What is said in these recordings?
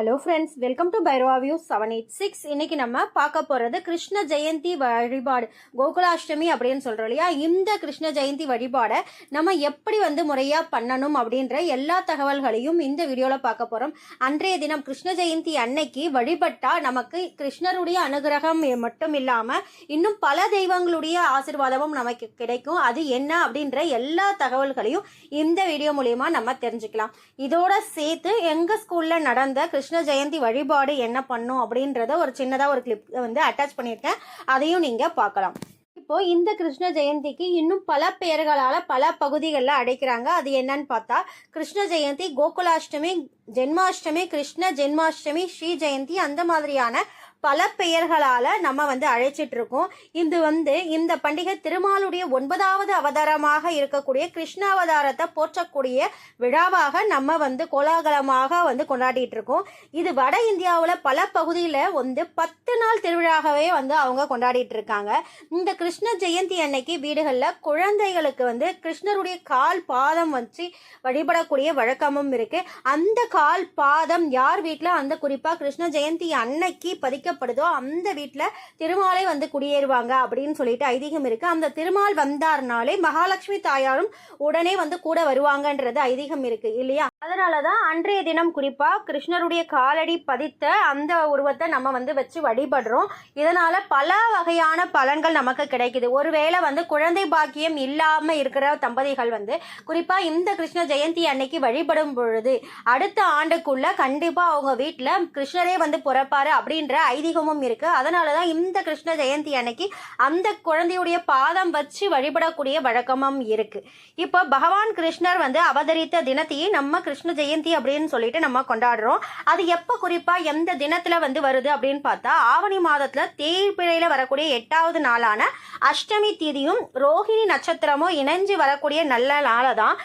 Hello friends welcome to Bhairava view seven eight six இன்னைக்கு நம்ம பார்க்க போகிறது கிருஷ்ண ஜெயந்தி வழிபாடு. கோகுலாஷ்டமி அப்படின்னு சொல்கிறோம் இல்லையா? இந்த கிருஷ்ண ஜெயந்தி வழிபாடை நம்ம எப்படி வந்து முறையாக பண்ணணும் அப்படின்ற எல்லா தகவல்களையும் இந்த வீடியோவில் பார்க்க போகிறோம் அன்றைய தினம் கிருஷ்ண ஜெயந்தி அன்னைக்கு வழிபட்டால் நமக்கு கிருஷ்ணருடைய அனுகிரகம் மட்டும் இல்லாமல் இன்னும் பல தெய்வங்களுடைய ஆசீர்வாதமும் நமக்கு கிடைக்கும். அது என்ன அப்படின்ற எல்லா தகவல்களையும் இந்த வீடியோ மூலயமா நம்ம தெரிஞ்சுக்கலாம். இதோட சேர்த்து எங்கள் ஸ்கூலில் நடந்த கிருஷ்ண கிருஷ்ண ஜெயந்தி வழிபாடு என்ன பண்ணும் அப்படின்றத ஒரு சின்னதாக ஒரு கிளிப் வந்து அட்டாச் பண்ணியிருக்கேன். அதையும் நீங்கள் பார்க்கலாம். இப்போ இந்த கிருஷ்ண ஜெயந்திக்கு இன்னும் பல பெயர்களால் பல பகுதிகளில் அடைக்கிறாங்க. அது என்னன்னு பார்த்தா கிருஷ்ண ஜெயந்தி கோகுலாஷ்டமி ஜென்மாஷ்டமி கிருஷ்ண ஜென்மாஷ்டமி ஸ்ரீ ஜெயந்தி அந்த மாதிரியான பல பெயர்களால் நம்ம வந்து அழைச்சிட்டு இருக்கோம் இது வந்து இந்த பண்டிகை திருமாலுடைய ஒன்பதாவது அவதாரமாக இருக்கக்கூடிய கிருஷ்ண அவதாரத்தை போற்றக்கூடிய விழாவாக நம்ம வந்து கோலாகலமாக வந்து கொண்டாடிட்டு இருக்கோம் இது வட இந்தியாவில் பல பகுதியில் வந்து பத்து நாள் திருவிழாகவே வந்து அவங்க கொண்டாடிட்டு இருக்காங்க இந்த கிருஷ்ண ஜெயந்தி அன்னைக்கு வீடுகளில் குழந்தைகளுக்கு வந்து கிருஷ்ணருடைய கால் பாதம் வச்சு வழிபடக்கூடிய வழக்கமும் இருக்கு. அந்த கால் பாதம் யார் வீட்டில் அந்த குறிப்பாக கிருஷ்ண ஜெயந்தி அன்னைக்கு பதிக்க வைக்கப்படுதோ அந்த வீட்டில் திருமாலை வந்து குடியேறுவாங்க அப்படின்னு சொல்லிட்டு ஐதீகம் இருக்கு. அந்த திருமால் வந்தார்னாலே மகாலட்சுமி தாயாரும் உடனே வந்து கூட வருவாங்கன்றது ஐதீகம் இருக்கு இல்லையா? அதனால தான் அன்றைய தினம் குறிப்பாக கிருஷ்ணருடைய காலடி பதித்த அந்த உருவத்தை நம்ம வந்து வச்சு வழிபடுறோம். இதனால பல வகையான பலன்கள் நமக்கு கிடைக்குது. ஒருவேளை வந்து குழந்தை பாக்கியம் இல்லாம இருக்கிற தம்பதிகள் வந்து குறிப்பா இந்த கிருஷ்ண ஜெயந்தி அன்னைக்கு வழிபடும் பொழுது அடுத்த ஆண்டுக்குள்ள கண்டிப்பா அவங்க வீட்டுல கிருஷ்ணரே வந்து பிறப்பாரு அப்படின்ற ஐதீகமும் இருக்கு. அதனாலதான் இந்த கிருஷ்ண ஜெயந்தி அன்னைக்கு அந்த குழந்தையுடைய பாதம் வச்சு வழிபடக்கூடிய வழக்கமும் இருக்கு. இப்போ பகவான் கிருஷ்ணர் வந்து அவதரித்த தினத்தையே நம்ம கிருஷ்ண ஜெயந்தி அப்படின்னு சொல்லிட்டு நம்ம கொண்டாடுறோம். அது எப்போ குறிப்பா எந்த தினத்துல வந்து வருது அப்படின்னு பார்த்தா ஆவணி மாதத்துல தேய்பிழையில வரக்கூடிய எட்டாவது நாளான அஷ்டமி தீதியும் ரோஹிணி நட்சத்திரமும் இணைஞ்சு வரக்கூடிய நல்ல நாளை தான்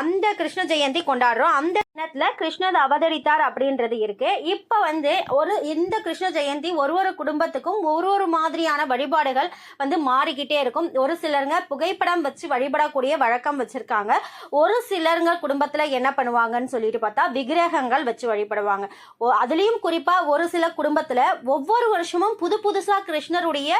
அந்த கிருஷ்ண ஜெயந்தி கொண்டாடுறோம். அந்த தினத்துல கிருஷ்ணர் அவதரித்தார் அப்படின்றது இருக்கு. இப்ப வந்து ஒரு இந்த கிருஷ்ண ஜெயந்தி ஒரு ஒரு குடும்பத்துக்கும் ஒரு ஒரு மாதிரியான வழிபாடுகள் வந்து மாறிக்கிட்டே இருக்கும். ஒரு சிலருங்க புகைப்படம் வச்சு வழிபடக்கூடிய வழக்கம் வச்சிருக்காங்க. ஒரு சிலருங்க குடும்பத்துல என்ன பண்ணுவாங்கன்னு சொல்லிட்டு பார்த்தா விக்கிரகங்கள் வச்சு வழிபடுவாங்க. ஓ- அதுலயும் குறிப்பா ஒரு சில குடும்பத்துல ஒவ்வொரு வருஷமும் புது புதுசா கிருஷ்ணருடைய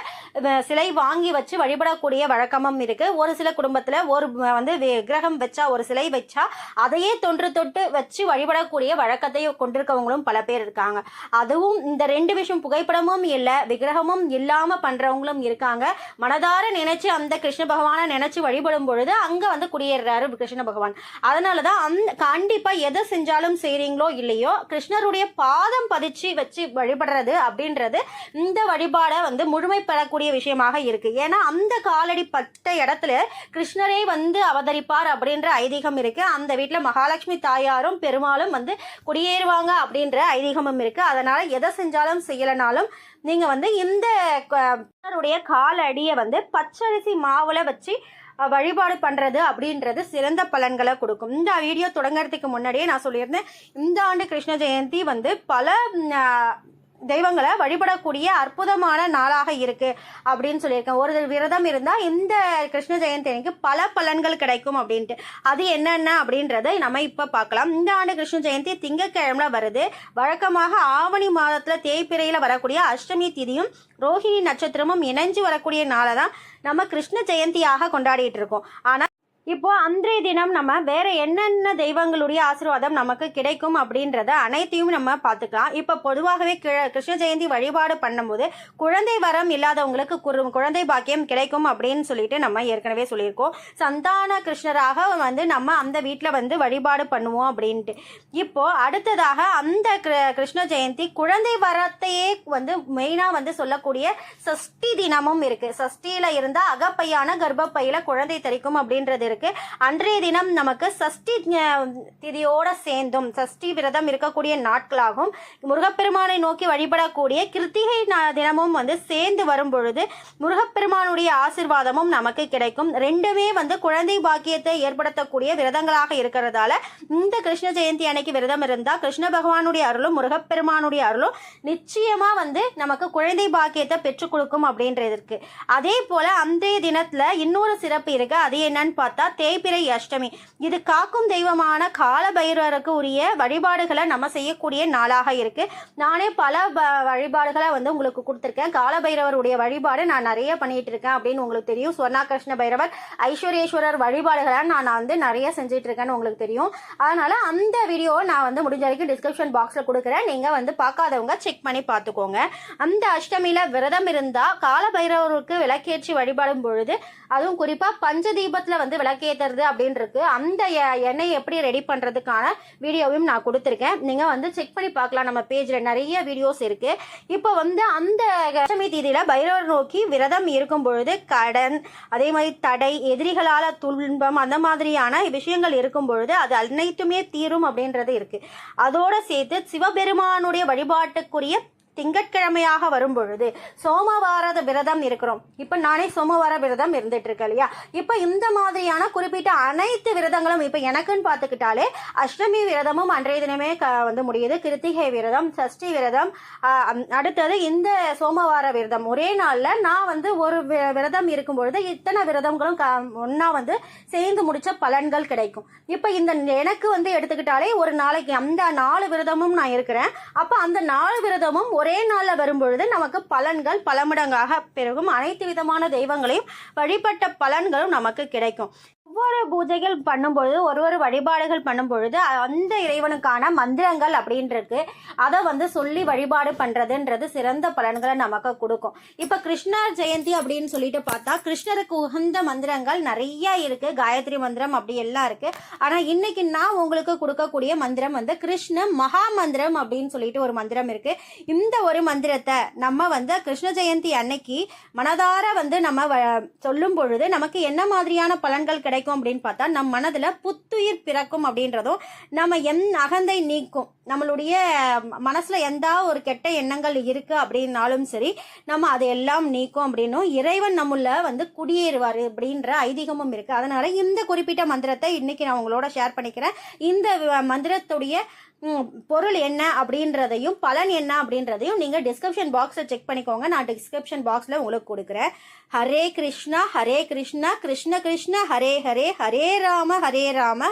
சிலை வாங்கி வச்சு வழிபடக்கூடிய வழக்கமும் இருக்கு. ஒரு சில குடும்பத்துல ஒரு வந்து விக்கிரகம் வச்சா ஒரு சிலை வச்சா அதையே தொன்று தொட்டு வச்சு வழிபடக்கூடிய வழக்கத்தை கொண்டிருக்கவங்களும் பல பேர் இருக்காங்க. அதுவும் இந்த ரெண்டு விஷயம் புகைப்படமும் இல்லை விக்கிரகமும் இல்லாம பண்றவங்களும் இருக்காங்க. மனதார நினைச்சு அந்த கிருஷ்ண பகவானை நினைச்சு வழிபடும் பொழுது அங்க வந்து குடியேறாரு கிருஷ்ண பகவான். அதனாலதான் அந்த கண்டிப்பா எதை செஞ்சாலும் செய்றீங்களோ இல்லையோ கிருஷ்ணருடைய பாதம் பதிச்சு வச்சு வழிபடுறது அப்படின்றது இந்த வழிபாடை வந்து முழுமை பெறக்கூடிய விஷயமாக இருக்கு. ஏன்னா அந்த காலடி பட்ட இடத்துல கிருஷ்ணரே வந்து அவதரிப்பார் அப்படின்ற ஐதீகம் இருக்கு. அந்த வீட்டுல மகாலட்சுமி தாயாரும் பெரும்பாலும் வந்து குடியேறுவாங்க அப்படின்ற ஐதீகமும் இருக்கு. அதனால எதை செஞ்சாலும் செய்யலனாலும் நீங்க வந்து இந்த காலடியை வந்து பச்சரிசி மாவுல வச்சு வழிபாடு பண்ணுறது அப்படின்றது சிறந்த பலன்களை கொடுக்கும். இந்த வீடியோ தொடங்குறதுக்கு முன்னாடியே நான் சொல்லியிருந்தேன் இந்த ஆண்டு கிருஷ்ண ஜெயந்தி வந்து பல தெய்வங்களை வழிபடக்கூடிய அற்புதமான நாளாக இருக்கு அப்படின்னு சொல்லியிருக்கேன். ஒரு விரதம் இருந்தால் இந்த கிருஷ்ண ஜெயந்தி அன்னைக்கு பல பலன்கள் கிடைக்கும் அப்படின்ட்டு. அது என்னென்ன அப்படின்றத நம்ம இப்போ பார்க்கலாம். இந்த ஆண்டு கிருஷ்ண ஜெயந்தி திங்கக்கிழமை வருது. வழக்கமாக ஆவணி மாதத்தில் தேய்பிறையில் வரக்கூடிய அஷ்டமி திதியும் ரோஹிணி நட்சத்திரமும் இணைஞ்சு வரக்கூடிய நாளை தான் நம்ம கிருஷ்ண ஜெயந்தியாக கொண்டாடிட்டு இருக்கோம். ஆனால் இப்போ அன்றைய தினம் நம்ம வேற என்னென்ன தெய்வங்களுடைய ஆசீர்வாதம் நமக்கு கிடைக்கும் அப்படின்றத அனைத்தையும் நம்ம பார்த்துக்கலாம். இப்போ பொதுவாகவே கிழ- கிருஷ்ண ஜெயந்தி வழிபாடு பண்ணும்போது குழந்தை வரம் இல்லாதவங்களுக்கு குரு- குழந்தை பாக்கியம் கிடைக்கும் அப்படின்னு சொல்லிட்டு நம்ம ஏற்கனவே சொல்லியிருக்கோம். சந்தான கிருஷ்ணராக வந்து நம்ம அந்த வீட்டில் வந்து வழிபாடு பண்ணுவோம் அப்படின்ட்டு. இப்போ அடுத்ததாக அந்த கிருஷ்ண ஜெயந்தி குழந்தை வரத்தையே வந்து மெயினாக வந்து சொல்லக்கூடிய சஷ்டி தினமும் இருக்கு. சஷ்டியில இருந்தால் அகப்பையான கர்ப்பப்பையில குழந்தை தரிக்கும் அப்படின்றது இருக்கு. அன்றைய தினம் நமக்கு சஷ்டி திதியோட சேர்ந்தும் சஷ்டி விரதம் இருக்கக்கூடிய நாட்களாகும். முருகப்பெருமானை நோக்கி வழிபடக்கூடிய கிருத்திகை தினமும் வந்து சேர்ந்து வரும் பொழுது முருகப்பெருமானுடைய ஆசிர்வாதமும் நமக்கு கிடைக்கும். ரெண்டுமே வந்து குழந்தை பாக்கியத்தை ஏற்படுத்தக்கூடிய விரதங்களாக இருக்கிறதால இந்த கிருஷ்ண ஜெயந்தி அன்னைக்கு விரதம் இருந்தால் கிருஷ்ண பகவானுடைய அருளும் முருகப்பெருமானுடைய அருளும் நிச்சயமா வந்து நமக்கு குழந்தை பாக்கியத்தை பெற்றுக் கொடுக்கும் அப்படின்றது இருக்கு. அதே போல அன்றைய தினத்துல இன்னொரு சிறப்பு இருக்கு. அது என்னன்னு பார்த்தா பார்த்தா தேய்பிரை அஷ்டமி. இது காக்கும் தெய்வமான கால பைரவருக்கு உரிய வழிபாடுகளை நம்ம செய்யக்கூடிய நாளாக இருக்கு. நானே பல ப- வழிபாடுகளை வந்து உங்களுக்கு கொடுத்துருக்கேன். கால பைரவருடைய வழிபாடு நான் நிறைய பண்ணிட்டு இருக்கேன் அப்படின்னு உங்களுக்கு தெரியும். சுவர்ணா கிருஷ்ண பைரவர் ஐஸ்வர்யேஸ்வரர் வழிபாடுகளை நான் வந்து நிறைய செஞ்சுட்டு இருக்கேன்னு உங்களுக்கு தெரியும். அதனால் அந்த வீடியோவை நான் வந்து முடிஞ்ச வரைக்கும் டிஸ்கிரிப்ஷன் பாக்ஸில் கொடுக்குறேன். நீங்கள் வந்து பார்க்காதவங்க செக் பண்ணி பார்த்துக்கோங்க. அந்த அஷ்டமியில் விரதம் இருந்தால் கால பைரவருக்கு விளக்கேற்றி வழிபாடும் பொழுது அதுவும் குறிப்பாக பஞ்ச தீபத்தில் வந்து விளக்கேற்றுறது அப்படின்னு இருக்கு அந்த எ- எண்ணெய் எப்படி ரெடி பண்ணுறதுக்கான வீடியோவையும் நான் கொடுத்துருக்கேன். நீங்கள் வந்து செக் பண்ணி பார்க்கலாம். நம்ம பேஜில் நிறைய வீடியோஸ் இருக்குது இப்போ வந்து அந்த அஷ்டமி தீதியில் பைரவர் நோக்கி விரதம் இருக்கும் பொழுது கடன் அதே மாதிரி தடை எதிரிகளால் துன்பம் அந்த மாதிரியான விஷயங்கள் இருக்கும் பொழுது அது அனைத்துமே தீரும் அப்படின்றது இருக்குது அதோட சேர்த்து சிவபெருமானுடைய வழிபாட்டுக்குரிய திங்கட்கிழமையாக வரும்பொழுது சோமவார விரதம் இருக்கிறோம். இப்போ நானே சோமவார விரதம் இருந்துட்டு இருக்கேன் இல்லையா? இப்போ இந்த மாதிரியான குறிப்பிட்ட அனைத்து விரதங்களும் இப்போ எனக்குன்னு பார்த்துக்கிட்டாலே அஷ்டமி விரதமும் அன்றைய தினமே க வந்து முடியுது. கிருத்திகை விரதம் சஷ்டி விரதம் அம், அடுத்தது இந்த சோமவார விரதம். ஒரே நாளில் நான் வந்து ஒரு விரதம் இருக்கும் பொழுது இத்தனை விரதங்களும் க ஒன்றா வந்து சேர்ந்து முடிச்ச பலன்கள் கிடைக்கும். இப்போ இந்த எனக்கு வந்து எடுத்துக்கிட்டாலே ஒரு நாளைக்கு அந்த நாலு விரதமும் நான் இருக்கிறேன். அப்போ அந்த நாலு விரதமும் ஒரே நாளில் வரும்பொழுது நமக்கு பலன்கள் பல மடங்காக பெருகும். அனைத்து விதமான தெய்வங்களையும் வழிபட்ட பலன்களும் நமக்கு கிடைக்கும். ஒவ்வொரு பூஜைகள் பண்ணும்பொழுது ஒரு ஒரு வழிபாடுகள் பண்ணும்பொழுது அந்த இறைவனுக்கான மந்திரங்கள் அப்படின்றது அதை வந்து சொல்லி வழிபாடு பண்ணுறதுன்றது சிறந்த பலன்களை நமக்கு கொடுக்கும். இப்போ கிருஷ்ணர் ஜெயந்தி அப்படின்னு சொல்லிட்டு பார்த்தா கிருஷ்ணருக்கு உகந்த மந்திரங்கள் நிறைய இருக்குது காயத்ரி மந்திரம் அப்படி எல்லாம் இருக்குது ஆனால் இன்னைக்கு நான் உங்களுக்கு கொடுக்கக்கூடிய மந்திரம் வந்து கிருஷ்ண மகா மந்திரம் அப்படின்னு சொல்லிட்டு ஒரு மந்திரம் இருக்குது இந்த ஒரு மந்திரத்தை நம்ம வந்து கிருஷ்ண ஜெயந்தி அன்னைக்கு மனதார வந்து நம்ம வ- சொல்லும் பொழுது நமக்கு என்ன மாதிரியான பலன்கள் கிடைக்கும்? அப்படின்னு பார்த்தா நம் மனதில் புத்துயிர் பிறக்கும் அப்படின்றதும் நம்ம என் அகந்தை நீக்கும். நம்மளுடைய மனசுல எந்த ஒரு கெட்ட எண்ணங்கள் இருக்கு அப்படின்னாலும் சரி நம்ம அதையெல்லாம் நீக்கும் அப்படின்னும் இறைவன் நம்மள வந்து குடியேறுவார் அப்படின்ற ஐதீகமும் இருக்கு. அதனால இந்த குறிப்பிட்ட மந்திரத்தை இன்னைக்கு நான் உங்களோட ஷேர் பண்ணிக்கிறேன். இந்த மந்திரத்துடைய பொருள் என்ன அப்படின்றதையும் பலன் என்ன அப்படின்றதையும் நீங்கள் டிஸ்கிரிப்ஷன் பாக்ஸை செக் பண்ணிக்கோங்க. நான் டிஸ்கிரிப்ஷன் பாக்ஸில் உங்களுக்கு கொடுக்குறேன். ஹரே கிருஷ்ணா ஹரே கிருஷ்ணா கிருஷ்ண கிருஷ்ண ஹரே ஹரே ஹரே ராம ஹரே ராம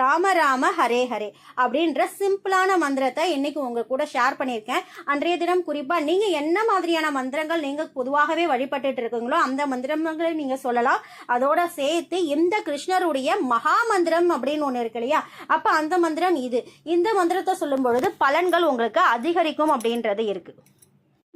ராம ராம ஹரே ஹரே அப்படின்ற சிம்பிளான மந்திரத்தை இன்னைக்கு உங்க கூட ஷேர் பண்ணியிருக்கேன். அன்றைய தினம் குறிப்பா நீங்க என்ன மாதிரியான மந்திரங்கள் நீங்கள் பொதுவாகவே வழிபட்டுட்டு இருக்கீங்களோ அந்த மந்திரங்களை நீங்க சொல்லலாம். அதோட சேர்த்து இந்த கிருஷ்ணருடைய மகா மந்திரம் அப்படின்னு ஒன்று இருக்கு இல்லையா? அப்ப அந்த மந்திரம் இது. இந்த மந்திரத்தை சொல்லும் பொழுது பலன்கள் உங்களுக்கு அதிகரிக்கும் அப்படின்றது இருக்கு.